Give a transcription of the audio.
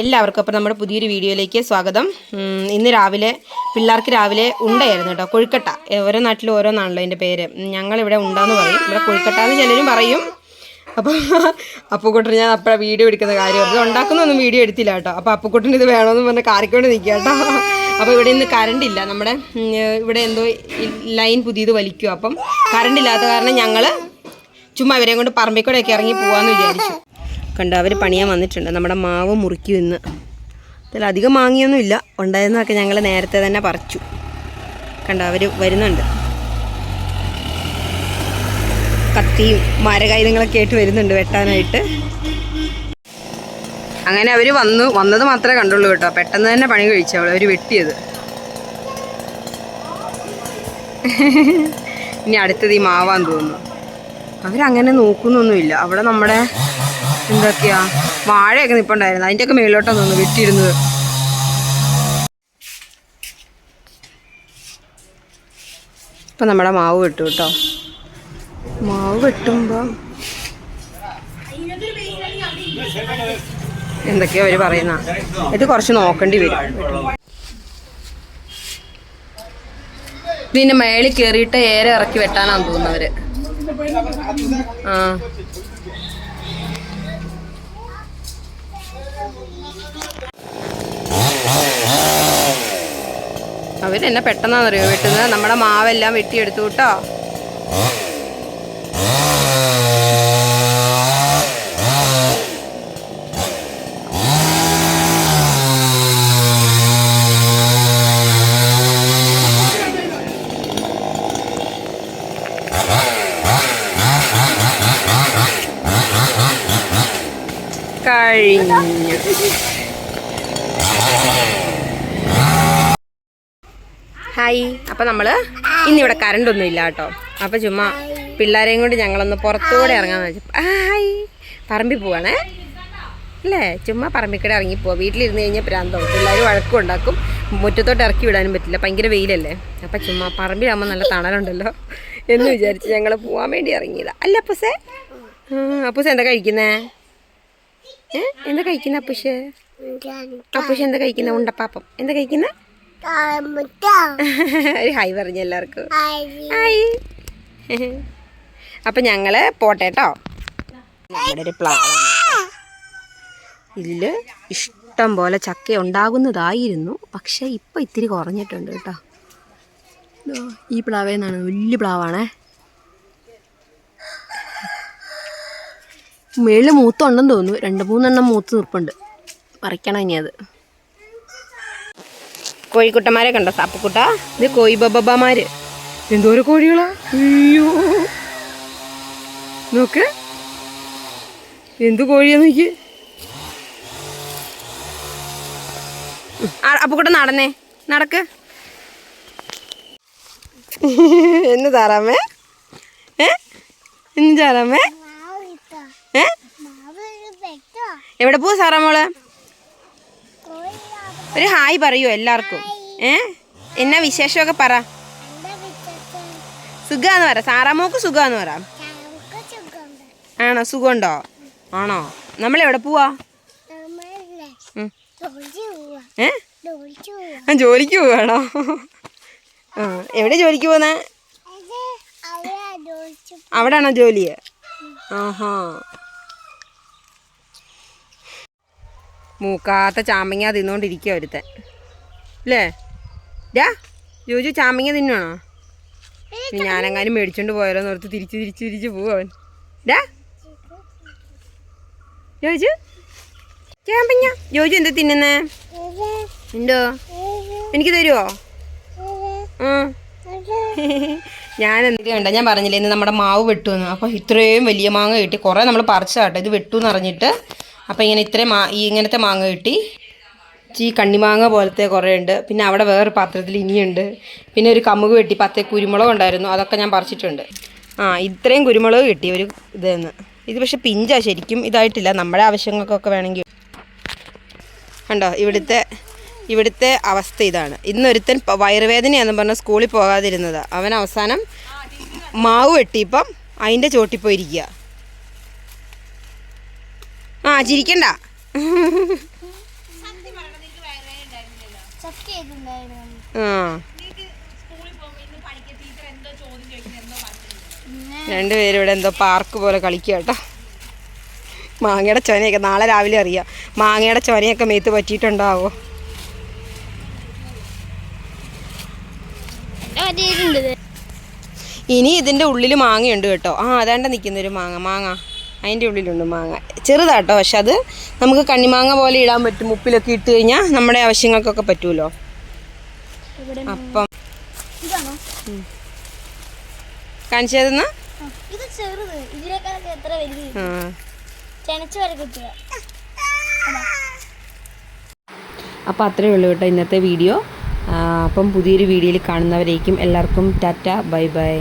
എല്ലാവർക്കും അപ്പോൾ നമ്മുടെ പുതിയൊരു വീഡിയോയിലേക്ക് സ്വാഗതം. ഇന്ന് രാവിലെ പിള്ളേർക്ക് രാവിലെ ഉണ്ടായിരുന്നു കേട്ടോ കൊഴുക്കട്ട. ഓരോ നാട്ടിലും ഓരോന്നാണല്ലോ അതിന്റെ പേര്. ഞങ്ങളിവിടെ ഉണ്ടെന്ന് പറയും. ഇവിടെ കൊഴുക്കട്ട എന്ന് ചിലരും പറയും. അപ്പോൾ അപ്പുക്കുട്ടൻ ഞാൻ അപ്പോഴാണ് വീഡിയോ എടുക്കുന്ന കാര്യം അത് ഉണ്ടാക്കുന്നൊന്നും വീഡിയോ എടുത്തില്ല കേട്ടോ. അപ്പോൾ അപ്പുക്കുട്ടൻ ഇത് വേണമെന്ന് പറഞ്ഞ് കാറിക്കൊണ്ട് നിൽക്കുക കേട്ടോ. അപ്പോൾ ഇവിടെ ഇന്ന് കറണ്ട് ഇല്ല. നമ്മുടെ ഇവിടെ എന്തോ ലൈൻ പുതിയത് വലിക്കും. അപ്പം കറണ്ട് ഇല്ലാത്ത കാരണം ഞങ്ങൾ ചുമ്മാ ഇവരെയും കൊണ്ട് പറമ്പിക്കൂടെയൊക്കെ ഇറങ്ങി പോകാമെന്ന് വിചാരിച്ചു. കണ്ടോ അവർ പണിയാൻ വന്നിട്ടുണ്ട്. നമ്മുടെ മാവ് മുറിക്കും ഇന്ന്. അതിൽ അധികം മാങ്ങിയൊന്നുമില്ല ഉണ്ടായിരുന്നതൊക്കെ ഞങ്ങൾ നേരത്തെ തന്നെ പറിച്ചു. കണ്ടോ അവർ വരുന്നുണ്ട്. കത്തിയും മരകായുധങ്ങളൊക്കെ ആയിട്ട് വരുന്നുണ്ട് വെട്ടാനായിട്ട്. അങ്ങനെ അവർ വന്നു. വന്നത് മാത്രമേ കണ്ടുള്ളൂ കേട്ടോ. പെട്ടെന്ന് തന്നെ പണി കഴിച്ചു അവൾ അവർ വെട്ടിയത്. ഇനി അടുത്തത് ഈ മാവാൻ തോന്നുന്നു. അവരങ്ങനെ നോക്കുന്നൊന്നുമില്ല. അവിടെ നമ്മുടെ എന്തൊക്കെയാ? വാഴയൊക്കെ നിപ്പുണ്ടായിരുന്നു. അതിന്റെയൊക്കെ മേളിലോട്ടാണ് തോന്നുന്നു വെട്ടിയിരുന്നത്. ഇപ്പം നമ്മുടെ മാവ് വെട്ടു കേട്ടോ. മാവ് വെട്ടുമ്പോൾ എന്തൊക്കെയാ അവർ പറയുന്ന. ഇത് കുറച്ച് നോക്കേണ്ടി വരും. പിന്നെ മേളിൽ കയറിയിട്ട് ഏറെ ഇറക്കി വെട്ടാനാന്ന് തോന്നുന്നവര് ആ. അവരെന്നെ പെട്ടെന്നാണെന്നറിയോ വെട്ടുന്നത്? നമ്മുടെ മാവെല്ലാം വെട്ടിയെടുത്തു കേട്ടോ. കഴിഞ്ഞു ഹായ് അപ്പം നമ്മൾ ഇന്നിവിടെ കറണ്ടൊന്നും ഇല്ല കേട്ടോ. അപ്പം ചുമ്മാ പിള്ളേരെയും കൊണ്ട് ഞങ്ങളൊന്ന് പുറത്തൂടെ ഇറങ്ങാന്ന് വെച്ചു ഹായ് പറമ്പിൽ പോവാണേ. അല്ലേ? ചുമ്മാ പറമ്പിക്കടെ ഇറങ്ങി പോവാം. വീട്ടിലിരുന്ന് കഴിഞ്ഞാൽ പ്രാന്തവും. പിള്ളേർ വഴക്കും ഉണ്ടാക്കും. മുറ്റത്തോട്ട് ഇറക്കി വിടാനും പറ്റില്ല. ഭയങ്കര വെയിലല്ലേ? അപ്പം ചുമ്മാ പറമ്പിലാകുമ്പോൾ നല്ല തണലുണ്ടല്ലോ എന്ന് വിചാരിച്ച് ഞങ്ങൾ പോവാൻ വേണ്ടി ഇറങ്ങിയതാ. അല്ല അപ്പൂസേ. അപ്പൂസ് എന്താ കഴിക്കുന്നേ? ഏ? എന്താ കഴിക്കുന്ന അപ്പുഷ്? അപ്പുഷ് എന്താ കഴിക്കുന്ന? ഉണ്ടപ്പാപ്പം. എന്താ കഴിക്കുന്ന? ഒരു ഹായ് പറഞ്ഞു എല്ലാവർക്കും. ഹായ്. അപ്പൊ ഞങ്ങൾ പോട്ടെ കേട്ടോ നമ്മുടെ ഒരു ഇതിൽ ഇഷ്ടം പോലെ ചക്ക ഉണ്ടാകുന്നതായിരുന്നു. പക്ഷെ ഇപ്പൊ ഇത്തിരി കുറഞ്ഞിട്ടുണ്ട് കേട്ടോ. ഈ പ്ലാവേന്നാണ്. വലിയ പ്ലാവാണേ. മേളിൽ മൂത്തുണ്ടെന്ന് തോന്നുന്നു. രണ്ട് മൂന്നെണ്ണം മൂത്ത് നിൽപ്പുണ്ട് പറിക്കണം ഇനി അത്. കോഴിക്കുട്ടന്മാരെ കണ്ടോ? സാപ്പക്കുട്ട. ഇത് കോഴി ബബബമാര്. എന്തോരം കോഴികളാ? അയ്യോ. നോക്ക്. എന്ത് കോഴിയാ നോക്കി. അപ്പുക്കുട്ട നടന്നേ. നടക്ക്. എന്ന് താറാമേ ഏ? എന്ന് താറാമേ ഏ? എവിടെ പോവാ സാറാമോൾ ഒരു ഹായ് പറയൂ എല്ലാവർക്കും. ഏ? എന്നാ വിശേഷമൊക്കെ പറ. സുഖാന്ന് പറ. സാറാമോക്ക് സുഖാന്ന് പറ. ആണോ? സുഖമുണ്ടോ? ആണോ? നമ്മൾ എവിടെ പോവാ. ഏ? ജോലിക്ക് പോവാണോ? ആ എവിടെ ജോലിക്ക് പോന്നെ അവിടാണോ ജോലി? ആഹാ. മൂക്കാത്ത ചാമ്പങ്ങ തിന്നുകൊണ്ടിരിക്കുക ഒരുത്തൻ. അല്ലേ ഡാ ജോജു ചാമ്പങ്ങ തിന്നാണോ ഇനി ഞാനെങ്ങാനും മേടിച്ചോണ്ട് പോയാലോ ഓർത്ത് തിരിച്ച് തിരിച്ച് തിരിച്ച് പോവൻ ഡാ ജോജു? ചാമ്പങ്ങ. ജോജു എന്താ തിന്നുന്നേ? എന്തോ എനിക്ക് തരുമോ ഞാൻ എന്തൊക്കെ കണ്ട? ഞാൻ പറഞ്ഞില്ലേ ഇന്ന് നമ്മുടെ മാവ് വെട്ടുമെന്ന്. അപ്പോൾ ഇത്രയും വലിയ മാങ്ങ കിട്ടി. കുറേ നമ്മൾ പറിച്ചാട്ടോ ഇത് വെട്ടുമെന്ന് അറിഞ്ഞിട്ട് അപ്പോൾ ഇങ്ങനെ ഇത്രയും മാ ഈ ഇങ്ങനത്തെ മാങ്ങ കിട്ടി. ഈ കണ്ണിമാങ്ങ പോലത്തെ കുറേ ഉണ്ട് പിന്നെ അവിടെ വേറെ പാത്രത്തിൽ ഇനിയുണ്ട്. പിന്നെ ഒരു കമുക് വെട്ടി പത്ത് കുരുമുളക് ഉണ്ടായിരുന്നു. അതൊക്കെ ഞാൻ പറിച്ചിട്ടുണ്ട്. ആ ഇത്രയും കുരുമുളക് കിട്ടി ഒരു ഇതെന്ന്. ഇത് പക്ഷെ പിഞ്ചാ ശരിക്കും. ഇതായിട്ടില്ല. നമ്മുടെ ആവശ്യങ്ങൾക്കൊക്കെ വേണമെങ്കിൽ. കണ്ടോ? ഇവിടുത്തെ ഇവിടുത്തെ അവസ്ഥ ഇതാണ്. ഇന്നൊരുത്തൻ വയറുവേദനയാണെന്ന് പറഞ്ഞ് സ്കൂളിൽ പോകാതിരുന്നത്. അവൻ അവസാനം മാവ് വെട്ടിയപ്പം അതിന്റെ ചോട്ടിൽ പോയിരിക്കുക. ആ ചിരിക്കണ്ട. രണ്ടുപേരും ഇവിടെ എന്തോ പാർക്ക് പോലെ കളിക്കുക കേട്ടോ. മാങ്ങയുടെ ചൊനയൊക്കെ നാളെ രാവിലെ അറിയാം. മാങ്ങയുടെ ചൊനയൊക്കെ മേത്ത് പറ്റിയിട്ടുണ്ടാവോ? ഇനി ഇതിന്റെ ഉള്ളിൽ മാങ്ങയുണ്ട് കേട്ടോ. ആ അതാണ്ട് നിൽക്കുന്നൊരു മാങ്ങ. മാങ്ങ. അതിന്റെ ഉള്ളിലുണ്ട് മാങ്ങ. ചെറുതാട്ടോ പക്ഷെ അത് നമുക്ക് കണ്ണിമാങ്ങ പോലെ ഇടാൻ പറ്റും. ഉപ്പിലൊക്കെ ഇട്ട് കഴിഞ്ഞാൽ നമ്മുടെ ആവശ്യങ്ങൾക്കൊക്കെ പറ്റുമല്ലോ അപ്പം. ഇതാണോ? അപ്പം അത്രയേ ഉള്ളൂ കേട്ടോ ഇന്നത്തെ വീഡിയോ. അപ്പം പുതിയൊരു വീഡിയോയിൽ കാണുന്നവരേക്കും എല്ലാവർക്കും ടാറ്റ ബൈ ബൈ.